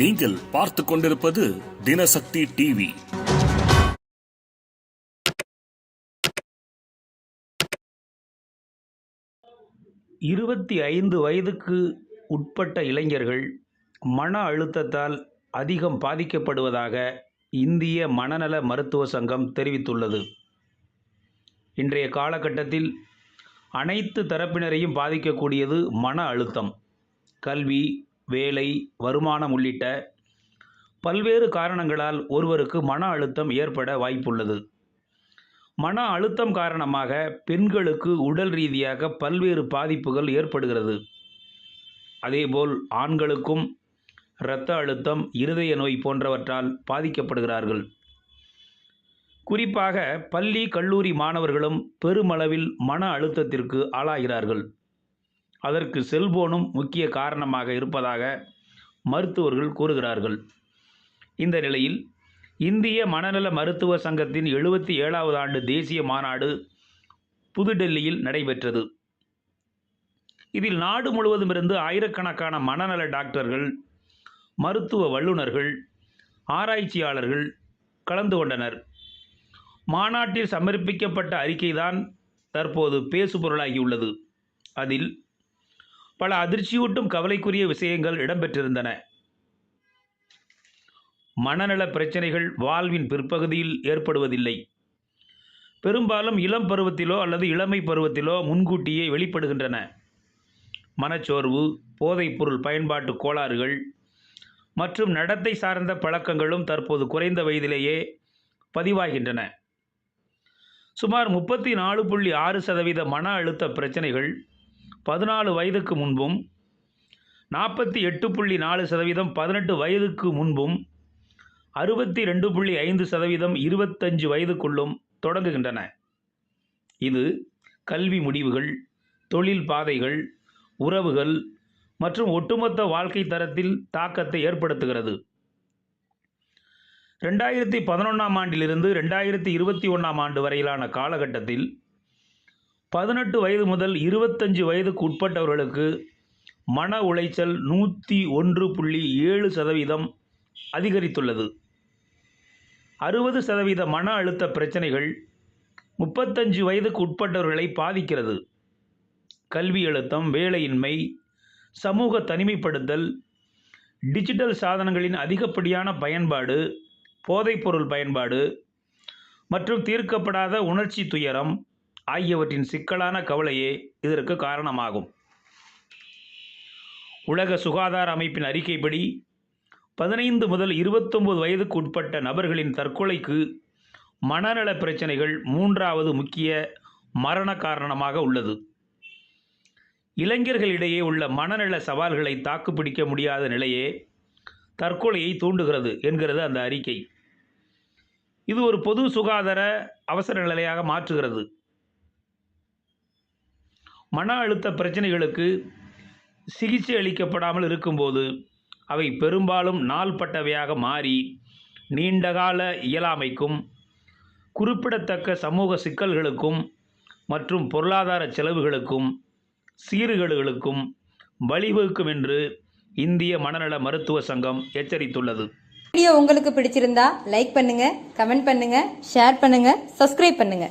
நீங்கள் பார்த்து கொண்டிருப்பது தினசக்தி டிவி. இருபத்தி ஐந்து வயதுக்கு உட்பட்ட இளைஞர்கள் மன அழுத்தத்தால் அதிகம் பாதிக்கப்படுவதாக இந்திய மனநல மருத்துவ சங்கம் தெரிவித்துள்ளது. இன்றைய காலகட்டத்தில் அனைத்து தரப்பினரையும் பாதிக்கக்கூடியது மன அழுத்தம். கல்வி வேலை வருமானம் உள்ளிட்ட பல்வேறு காரணங்களால் ஒருவருக்கு மன அழுத்தம் ஏற்பட வாய்ப்புள்ளது. மன அழுத்தம் காரணமாக பெண்களுக்கு உடல் ரீதியாக பல்வேறு பாதிப்புகள் ஏற்படுகிறது. அதேபோல் ஆண்களுக்கும் இரத்த அழுத்தம் இருதய நோய் போன்றவற்றால் பாதிக்கப்படுகிறார்கள். குறிப்பாக பள்ளி கல்லூரி மாணவர்களும் பெருமளவில் மன அழுத்தத்திற்கு ஆளாகிறார்கள். அதற்கு செல்போனும் முக்கிய காரணமாக இருப்பதாக மருத்துவர்கள் கூறுகிறார்கள். இந்த நிலையில் இந்திய மனநல மருத்துவ சங்கத்தின் எழுபத்தி ஏழாவது ஆண்டு தேசிய மாநாடு புதுடெல்லியில் நடைபெற்றது. இதில் நாடு முழுவதுமிருந்து ஆயிரக்கணக்கான மனநல டாக்டர்கள் மருத்துவ வல்லுநர்கள் ஆராய்ச்சியாளர்கள் கலந்து கொண்டனர். மாநாட்டில் சமர்ப்பிக்கப்பட்ட அறிக்கைதான் தற்போது பேசுபொருளாகியுள்ளது. அதில் பல அதிர்ச்சியூட்டும் கவலைக்குரிய விஷயங்கள் இடம்பெற்றிருந்தன. மனநல பிரச்சனைகள் வாழ்வின் பிற்பகுதியில் ஏற்படுவதில்லை. பெரும்பாலும் இளம் பருவத்திலோ அல்லது இளமை பருவத்திலோ முன்கூட்டியே வெளிப்படுகின்றன. மனச்சோர்வு போதைப்பொருள் பயன்பாட்டு கோளாறுகள் மற்றும் நடத்தை சார்ந்த பழக்கங்களும் தற்போது குறைந்த வயதிலேயே பதிவாகின்றன. சுமார் முப்பத்தி நாலு புள்ளி ஆறு சதவீத மன அழுத்த பிரச்சனைகள் பதினாலு வயதுக்கு முன்பும் நாற்பத்தி எட்டு புள்ளி நாலு சதவீதம் பதினெட்டு வயதுக்கு முன்பும் அறுபத்தி ரெண்டு புள்ளி ஐந்து சதவீதம் இருபத்தஞ்சு வயதுக்குள்ளும் தொடங்குகின்றன. இது கல்வி முடிவுகள் தொழில் பாதைகள் உறவுகள் மற்றும் ஒட்டுமொத்த வாழ்க்கை தரத்தில் தாக்கத்தை ஏற்படுத்துகிறது. ரெண்டாயிரத்தி பதினொன்றாம் ஆண்டிலிருந்து ரெண்டாயிரத்தி இருபத்தி ஒன்றாம் ஆண்டு வரையிலான காலகட்டத்தில் பதினெட்டு வயது முதல் இருபத்தஞ்சு வயதுக்கு உட்பட்டவர்களுக்கு மன உளைச்சல் நூற்றி ஒன்று புள்ளி ஏழு சதவீதம் அதிகரித்துள்ளது. அறுபது சதவீத மன அழுத்த பிரச்சனைகள் முப்பத்தஞ்சு வயதுக்கு உட்பட்டவர்களை பாதிக்கிறது. கல்வி அழுத்தம் வேலையின்மை சமூக தனிமைப்படுத்தல் டிஜிட்டல் சாதனங்களின் அதிகப்படியான பயன்பாடு போதைப்பொருள் பயன்பாடு மற்றும் தீர்க்கப்படாத உணர்ச்சி துயரம் ஆகியவற்றின் சிக்கலான கவலையே இதற்கு காரணமாகும். உலக சுகாதார அமைப்பின் அறிக்கைப்படி பதினைந்து முதல் இருபத்தொம்பது வயதுக்கு உட்பட்ட நபர்களின் தற்கொலைக்கு மனநல பிரச்சனைகள் மூன்றாவது முக்கிய மரண காரணமாக உள்ளது. இளைஞர்களிடையே உள்ள மனநல சவால்களை தாக்குப்பிடிக்க முடியாத நிலையே தற்கொலையை தூண்டுகிறது என்கிறது அந்த அறிக்கை. இது ஒரு பொது சுகாதார அவசர நிலையாக மாற்றுகிறது. மன அழுத்த பிரச்சனைகளுக்கு சிகிச்சை அளிக்கப்படாமல் இருக்கும்போது அவை பெரும்பாலும் நாள்பட்டவையாக மாறி நீண்டகால இயலாமைக்கும் குறிப்பிடத்தக்க சமூக சிக்கல்களுக்கும் மற்றும் பொருளாதார செலவுகளுக்கும் சீர்கேடுகளுக்கும் வழிவகுக்கும் என்று இந்திய மனநல மருத்துவ சங்கம் எச்சரித்துள்ளது. வீடியோ உங்களுக்கு பிடிச்சிருந்தா லைக் பண்ணுங்க கமெண்ட் பண்ணுங்க ஷேர் பண்ணுங்க சப்ஸ்கிரைப் பண்ணுங்க.